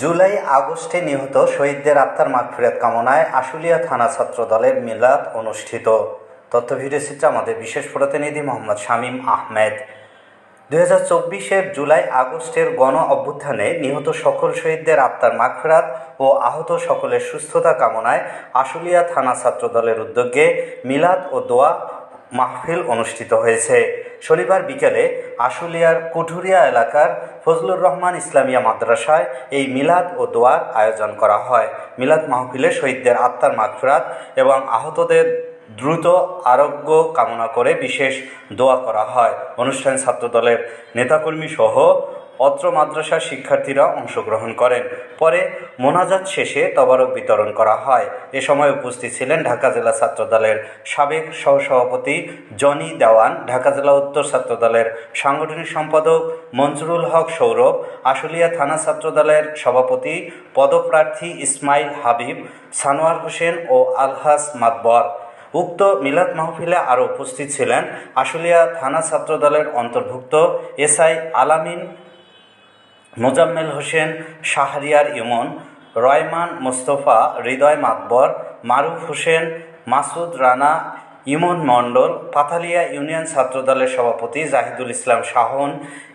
জুলাই আগস্টে নিহত শহীদদের আত্মার মাগফিরাত কামনায় আশুলিয়া থানা ছাত্র দলের মিলাদ অনুষ্ঠিত। তথ্য ভিডিও চিত্রে আমাদের বিশেষ প্রতিনিধি মোহাম্মদ শামীম আহমেদ। দুই হাজার জুলাই আগস্টের গণ অভ্যুত্থানে নিহত সকল শহীদদের আত্মার মাগফিরাত ও আহত সকলের সুস্থতা কামনায় আশুলিয়া থানা ছাত্র দলের উদ্যোগে মিলাদ ও দোয়া মাহফিল অনুষ্ঠিত হয়েছে। শনিবার বিকেলে আশুলিয়ার কুঠুরিয়া এলাকার ফজলুর রহমান ইসলামিয়া মাদ্রাসায় এই মিলাদ ও দোয়ার আয়োজন করা হয়। মিলাদ মাহফিলে শহীদদের আত্মার মাগফিরাত এবং আহতদের দ্রুত আরোগ্য কামনা করে বিশেষ দোয়া করা হয়। অনুষ্ঠান ছাত্রদলের নেতাকর্মী সহ অত্র মাদ্রাসার শিক্ষার্থীরা অংশগ্রহণ করেন। পরে মোনাজাত শেষে তবারক বিতরণ করা হয়। এ সময় উপস্থিত ছিলেন ঢাকা জেলা ছাত্রদলের সাবেক সহসভাপতি জনি দেওয়ান, ঢাকা জেলা উত্তর ছাত্রদলের সাংগঠনিক সম্পাদক মঞ্জুরুল হক সৌরভ, আশুলিয়া থানা ছাত্রদলের সভাপতি পদপ্রার্থী ইসমাইল হাবিব, সানোয়ার হোসেন ও আলহাস মাতবর। উক্ত মিলাদ মাহফিলে আরও উপস্থিত ছিলেন আশুলিয়া থানা ছাত্রদলের অন্তর্ভুক্ত এসআই আলামিন মোজাম্মেল হোসেন, শাহরিয়ার ইমন, রয়মান মোস্তফা, হৃদয় মাতবর মারুফ হোসেন, মাসুদ রানা, ইমন মণ্ডল পাথালিয়া ইউনিয়ন ছাত্রদলের সভাপতি জাহিদুল ইসলাম শাহন,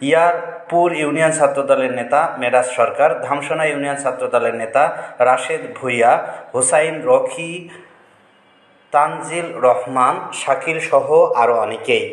ইয়ারপুর ইউনিয়ন ছাত্রদলের নেতা মেরাজ সরকার, ধামসোনা ইউনিয়ন ছাত্রদলের নেতা রাশেদ ভুইয়া, হুসাইন রকি তানজিল রহমান, শাকিল সহ আরও অনেকেই।